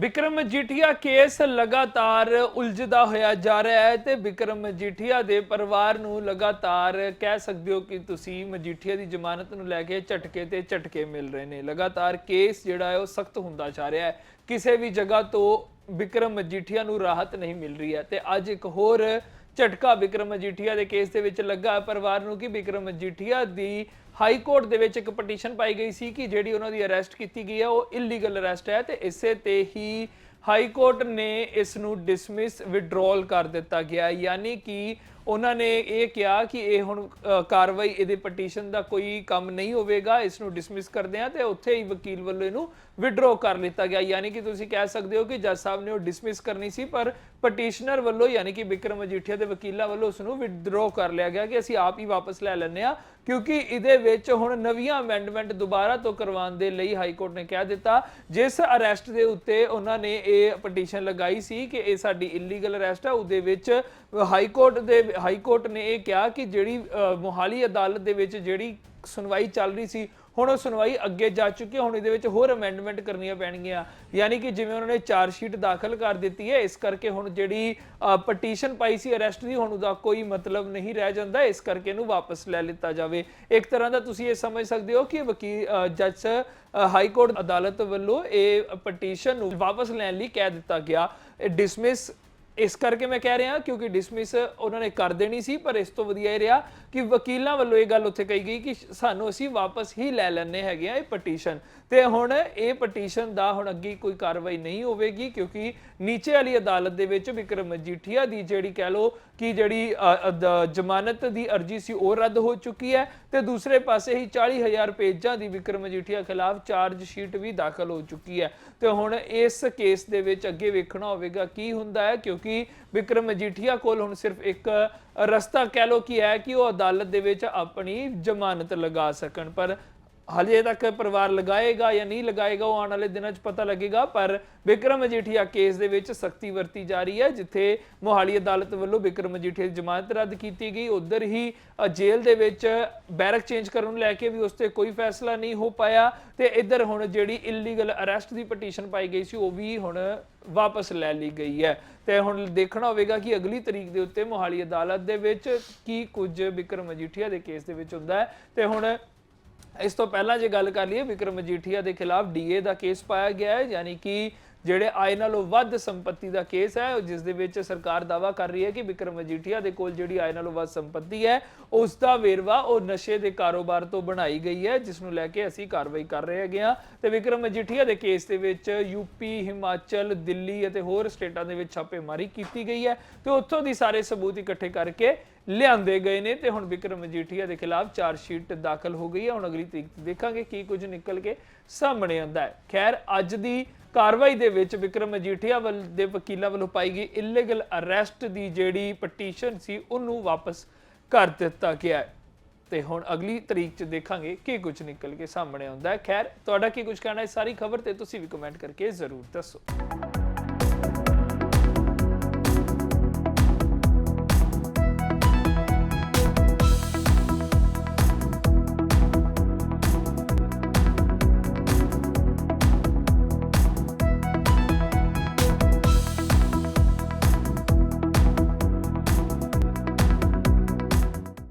Vikram Majithia case ਲਗਾਤਾਰ ਉਲਝਦਾ ਹੋਇਆ ਜਾ ਰਿਹਾ ਹੈ ਤੇ ਵਿਕਰਮ ਮਜੀਠੀਆ ਦੇ ਪਰਿਵਾਰ ਨੂੰ ਲਗਾਤਾਰ ਕਹਿ ਸਕਦੇ ਹੋ ਕਿ ਤੁਸੀਂ ਮਜੀਠੀਆ ਦੀ ਜ਼ਮਾਨਤ ਨੂੰ ਲੈ ਕੇ ਝਟਕੇ ਤੇ ਝਟਕੇ ਮਿਲ ਰਹੇ ਨੇ। ਲਗਾਤਾਰ ਕੇਸ ਜਿਹੜਾ ਹੈ ਉਹ ਸਖਤ ਹੁੰਦਾ ਜਾ ਰਿਹਾ ਹੈ। ਕਿਸੇ ਵੀ ਜਗ੍ਹਾ ਤੋਂ ਵਿਕਰਮ ਮਜੀਠੀਆ ਨੂੰ ਰਾਹਤ ਨਹੀਂ ਮਿਲ ਰਹੀ ਹੈ ਤੇ ਅੱਜ ਇੱਕ ਹੋਰ ਝਟਕਾ ਵਿਕਰਮ ਮਜੀਠੀਆ ਦੇ ਕੇਸ ਦੇ ਵਿੱਚ ਲੱਗਾ। ਪਰਿਵਾਰ ਨੂੰ ਕਿ ਵਿਕਰਮ ਮਜੀਠੀਆ ਦੀ ਹਾਈ ਕੋਰਟ ਦੇ ਵਿੱਚ ਇੱਕ ਪਟੀਸ਼ਨ ਪਾਈ ਗਈ ਸੀ ਕਿ ਜਿਹੜੀ ਉਹਨਾਂ ਦੀ ਅਰੈਸਟ ਕੀਤੀ ਗਈ ਹੈ, ਉਹ ਇਲੀਗਲ ਅਰੈਸਟ ਹੈ ਤੇ ਇਸੇ ਤੇ ਹੀ ਹਾਈ ਕੋਰਟ ਨੇ ਇਸ ਨੂੰ ਡਿਸਮਿਸ ਵਿਡਰਾਲ ਕਰ ਦਿੱਤਾ ਗਿਆ। ਯਾਨੀ ਕਿ ਉਹਨਾਂ ਨੇ ਇਹ ਕਿਹਾ ਕਿ ਇਹ ਹੁਣ ਕਾਰਵਾਈ ਇਹਦੇ ਪਟੀਸ਼ਨ ਦਾ ਕੋਈ ਕੰਮ ਨਹੀਂ ਹੋਵੇਗਾ। ਇਸ ਨੂੰ ਡਿਸਮਿਸ ਕਰਦੇ ਆ ਤੇ ਉੱਥੇ ਹੀ ਵਕੀਲ ਵੱਲੋਂ ਇਹਨੂੰ ਵਿਡਰਾਅ ਕਰ ਲਿੱਤਾ ਗਿਆ। ਯਾਨੀ ਕਿ ਤੁਸੀਂ ਕਹਿ ਸਕਦੇ ਹੋ ਕਿ ਜੱਜ ਸਾਹਿਬ ਨੇ ਉਹ ਡਿਸਮਿਸ ਕਰਨੀ ਸੀ, ਪਰ ਪਟੀਸ਼ਨਰ ਵੱਲੋਂ ਯਾਨੀ ਕਿ ਵਿਕਰਮ ਮਜੀਠੀਆ ਦੇ ਵਕੀਲਾਂ ਵੱਲੋਂ ਉਸ ਨੂੰ ਵਿਡਰਾਅ ਕਰ ਲਿਆ ਗਿਆ ਕਿ ਅਸੀਂ ਆਪ ਹੀ ਵਾਪਸ ਲੈ ਲੈਂਦੇ ਆ ਕਿਉਂਕਿ ਇਹਦੇ ਵਿੱਚ ਹੁਣ ਨਵੀਆਂ ਅਮੈਂਡਮੈਂਟ ਦੁਬਾਰਾ ਤੋਂ ਕਰਵਾਉਣ ਦੇ ਲਈ ਹਾਈ ਕੋਰਟ ਨੇ ਕਹਿ ਦਿੱਤਾ। ਜਿਸ ਅਰੈਸਟ ਦੇ ਉੱਤੇ ਉਹਨਾਂ ਨੇ ਇਹ ਪਟੀਸ਼ਨ ਲਗਾਈ ਸੀ ਕਿ ਇਹ ਸਾਡੀ ਇਲੀਗਲ ਅਰੈਸਟ ਹੈ ਉਹਦੇ ਵਿੱਚ ਹਾਈ ਕੋਰਟ ਦੇ ਹਾਈ ਕੋਰਟ ਨੇ ਇਹ ਕਿਹਾ ਕਿ ਜਿਹੜੀ ਮੋਹਾਲੀ ਅਦਾਲਤ ਦੇ ਵਿੱਚ ਜਿਹੜੀ ਸੁਣਵਾਈ ਚੱਲ ਰਹੀ ਸੀ ਹੁਣ ਉਹ ਸੁਣਵਾਈ ਅੱਗੇ ਜਾ ਚੁੱਕੀ ਹੁਣ ਇਹਦੇ ਵਿੱਚ ਹੋਰ ਅਮੈਂਡਮੈਂਟ ਕਰਨੀਆਂ ਪੈਣਗੀਆਂ। ਯਾਨੀ ਕਿ ਜਿਵੇਂ ਉਹਨਾਂ ਨੇ ਚਾਰਜ ਸ਼ੀਟ ਦਾਖਲ ਕਰ ਦਿੱਤੀ ਹੈ ਇਸ ਕਰਕੇ ਹੁਣ ਜਿਹੜੀ ਪਟੀਸ਼ਨ ਪਾਈ ਸੀ ਅਰੈਸਟ ਦੀ ਹੁਣ ਉਹਦਾ ਕੋਈ ਮਤਲਬ ਨਹੀਂ ਰਹਿ ਜਾਂਦਾ। ਇਸ ਕਰਕੇ ਇਹਨੂੰ ਵਾਪਸ ਲੈ ਲਿੱਤਾ ਜਾਵੇ। ਇੱਕ ਤਰ੍ਹਾਂ ਦਾ ਤੁਸੀਂ ਇਹ ਸਮਝ ਸਕਦੇ ਹੋ ਕਿ ਵਕੀਲ ਅ, ਜੱਜ ਹਾਈ ਕੋਰਟ ਅਦਾਲਤ ਵੱਲੋਂ ਇਹ ਪਟੀਸ਼ਨ ਨੂੰ ਵਾਪਸ ਲੈਣ ਲਈ ਕਹਿ ਦਿੱਤਾ ਗਿਆ। ਡਿਸਮਿਸ ਇਸ ਕਰਕੇ ਮੈਂ ਕਹਿ ਰਿਹਾ ਕਿਉਂਕਿ ਡਿਸਮਿਸ ਉਹਨਾਂ ਨੇ ਕਰ ਦੇਣੀ ਸੀ, ਪਰ ਇਸ ਤੋਂ ਵਧੀਆ ਇਹ ਰਿਹਾ ਕਿ ਵਕੀਲਾਂ ਵੱਲੋਂ ਇਹ ਗੱਲ ਉੱਥੇ ਕਹੀ ਗਈ ਕਿ ਸਾਨੂੰ ਅਸੀਂ ਵਾਪਸ ਹੀ ਲੈ ਲੈਣੇ ਹੈਗੇ ਆ ਇਹ ਪਟੀਸ਼ਨ ਤੇ ਹੁਣ ਇਹ ਪਟੀਸ਼ਨ ਦਾ ਹੁਣ ਅੱਗੇ ਕੋਈ ਕਾਰਵਾਈ ਨਹੀਂ ਹੋਵੇਗੀ ਕਿਉਂਕਿ ਨੀਚੇ ਵਾਲੀ ਅਦਾਲਤ ਦੇ ਵਿੱਚ ਵਿਕਰਮ ਮਜੀਠੀਆ ਦੀ ਜਿਹੜੀ ਕਹਿ ਲੋ ਕਿ ਜਿਹੜੀ ਜ਼ਮਾਨਤ ਦੀ ਅਰਜੀ ਸੀ ਉਹ ਰੱਦ ਹੋ ਚੁੱਕੀ ਹੈ ਤੇ ਦੂਸਰੇ ਪਾਸੇ ਹੀ 40000 ਪੇਜਾਂ ਦੀ ਵਿਕਰਮ ਮਜੀਠੀਆ ਖਿਲਾਫ ਚਾਰਜ ਸ਼ੀਟ ਵੀ ਦਾਖਲ ਹੋ ਚੁੱਕੀ ਹੈ। ਤੇ ਹੁਣ ਇਸ ਕੇਸ ਦੇ ਵਿੱਚ ਅੱਗੇ ਵੇਖਣਾ ਹੋਵੇਗਾ ਕੀ ਹੁੰਦਾ ਹੈ ਕਿਉਂਕਿ ਵਿਕਰਮ ਮਜੀਠੀਆ ਕੋਲ ਹੁਣ ਸਿਰਫ ਇੱਕ ਰਸਤਾ ਕਹਿ ਲੋ ਕਿ ਹੈ ਕਿ ਉਹ ਅਦਾਲਤ ਦੇ ਵਿੱਚ ਆਪਣੀ ਜ਼ਮਾਨਤ ਲਗਾ ਸਕਣ। ਪਰ ਹਲੇ ਤੱਕ ਪਰਿਵਾਰ ਲਗਾਏਗਾ ਜਾਂ ਨਹੀਂ ਲਗਾਏਗਾ, ਉਹ ਆਉਣ ਵਾਲੇ ਦਿਨਾਂ 'ਚ ਪਤਾ ਲੱਗੇਗਾ, ਪਰ ਵਿਕਰਮ ਮਜੀਠੀਆ ਕੇਸ ਦੇ ਵਿੱਚ ਸਖਤੀ ਵਰਤੀ ਜਾ ਰਹੀ ਹੈ, ਜਿੱਥੇ ਮੋਹਾਲੀ ਅਦਾਲਤ ਵੱਲੋਂ ਵਿਕਰਮ ਮਜੀਠੀਆ ਦੀ ਜ਼ਮਾਨਤ ਰੱਦ ਕੀਤੀ ਗਈ। ਉਧਰ ਹੀ ਜੇਲ੍ਹ ਦੇ ਵਿੱਚ ਬੈਰਕ ਚੇਂਜ ਕਰਨ ਨੂੰ ਲੈ ਕੇ ਵੀ ਉਸ ਤੇ ਕੋਈ ਫੈਸਲਾ ਨਹੀਂ ਹੋ ਪਾਇਆ, ਤੇ ਇੱਧਰ ਹੁਣ ਜਿਹੜੀ ਇਲੀਗਲ ਅਰੈਸਟ ਦੀ ਪਟੀਸ਼ਨ ਪਾਈ ਗਈ ਸੀ, ਉਹ ਵੀ ਹੁਣ ਵਾਪਸ ਲੈ ਲਈ ਗਈ ਹੈ। ਤੇ ਹੁਣ ਦੇਖਣਾ ਹੋਵੇਗਾ ਕਿ ਅਗਲੀ ਤਰੀਕ ਦੇ ਉੱਤੇ ਮੋਹਾਲੀ ਅਦਾਲਤ ਦੇ ਵਿੱਚ ਕੀ ਕੁਝ ਵਿਕਰਮ ਮਜੀਠੀਆ ਦੇ ਕੇਸ ਦੇ ਵਿੱਚ ਹੁੰਦਾ ਹੈ। ਤੇ ਹੁਣ ਇਸ ਤੋਂ ਪਹਿਲਾਂ ਜੇ ਗੱਲ ਕਰ ਲਈਏ, ਵਿਕਰਮ ਮਜੀਠੀਆ ਦੇ ਖਿਲਾਫ ਡੀਏ ਦਾ ਕੇਸ ਪਾਇਆ ਗਿਆ ਹੈ, ਯਾਨੀ ਕਿ ਜਿਹੜੇ ਆਏ ਨਾਲੋਂ ਵੱਧ ਸੰਪਤੀ ਦਾ ਕੇਸ ਹੈ ਜਿਸ ਦੇ ਵਿੱਚ ਸਰਕਾਰ ਦਾਵਾ ਕਰ ਰਹੀ ਹੈ ਕਿ ਵਿਕਰਮ ਮਜੀਠੀਆ ਦੇ ਕੋਲ ਜਿਹੜੀ ਆਏ ਨਾਲੋਂ ਵੱਧ ਸੰਪਤੀ ਹੈ, ਉਸ ਦਾ ਵੇਰਵਾ ਉਹ ਨਸ਼ੇ ਦੇ ਕਾਰੋਬਾਰ ਤੋਂ ਬਣਾਈ ਗਈ ਹੈ, ਜਿਸ ਨੂੰ ਲੈ ਕੇ ਅਸੀਂ ਕਾਰਵਾਈ ਕਰ ਰਹੇ ਹੈਗੇ ਆ ਤੇ ਵਿਕਰਮ ਮਜੀਠੀਆ ਦੇ ਕੇਸ ਦੇ ਵਿੱਚ ਯੂਪੀ ਹਿਮਾਚਲ, ਦਿੱਲੀ ਅਤੇ ਹੋਰ ਸਟੇਟਾਂ ਦੇ ਵਿੱਚ ਛਾਪੇਮਾਰੀ ਕੀਤੀ ਗਈ ਹੈ। ਤੇ ਉੱਥੋਂ ਦੀ ਸਾਰੇ ਸਬੂਤ ਇਕੱਠੇ ਕਰਕੇ ਲਿਆਂਦੇ ਗਏ ਨੇ ਤੇ ਹੁਣ ਵਿਕਰਮ ਮਜੀਠੀਆ ਦੇ ਖਿਲਾਫ ਚਾਰਜ ਸ਼ੀਟ ਦਾਖਲ ਹੋ ਗਈ ਹੈ। ਹੁਣ ਅਗਲੀ ਤਰੀਕ ਤੇ ਦੇਖਾਂਗੇ ਕੀ ਕੁਝ ਨਿਕਲ ਕੇ ਸਾਹਮਣੇ ਆਉਂਦਾ ਹੈ। ਖੈਰ, ਅੱਜ ਦੀ ਕਾਰਵਾਈ ਦੇ ਵਿੱਚ ਵਿਕਰਮ ਮਜੀਠੀਆ ਵੱਲ ਦੇ ਵਕੀਲਾਂ ਵੱਲੋਂ ਪਾਈ ਗਈ ਇਲੀਗਲ ਅਰੈਸਟ ਦੀ ਜਿਹੜੀ ਪਟੀਸ਼ਨ ਸੀ, ਉਹਨੂੰ ਵਾਪਸ ਕਰ ਦਿੱਤਾ ਗਿਆ ਹੈ। ਤੇ ਹੁਣ ਅਗਲੀ ਤਰੀਕ 'ਚ ਦੇਖਾਂਗੇ ਕੀ ਕੁਝ ਨਿਕਲ ਕੇ ਸਾਹਮਣੇ ਆਉਂਦਾ ਹੈ। ਖੈਰ, ਤੁਹਾਡਾ ਕੀ ਕੁਝ ਕਹਿਣਾ ਹੈ? ਸਾਰੀ ਖਬਰ ਤੇ ਤੁਸੀਂ ਵੀ ਕਮੈਂਟ ਕਰਕੇ ਜ਼ਰੂਰ ਦੱਸੋ।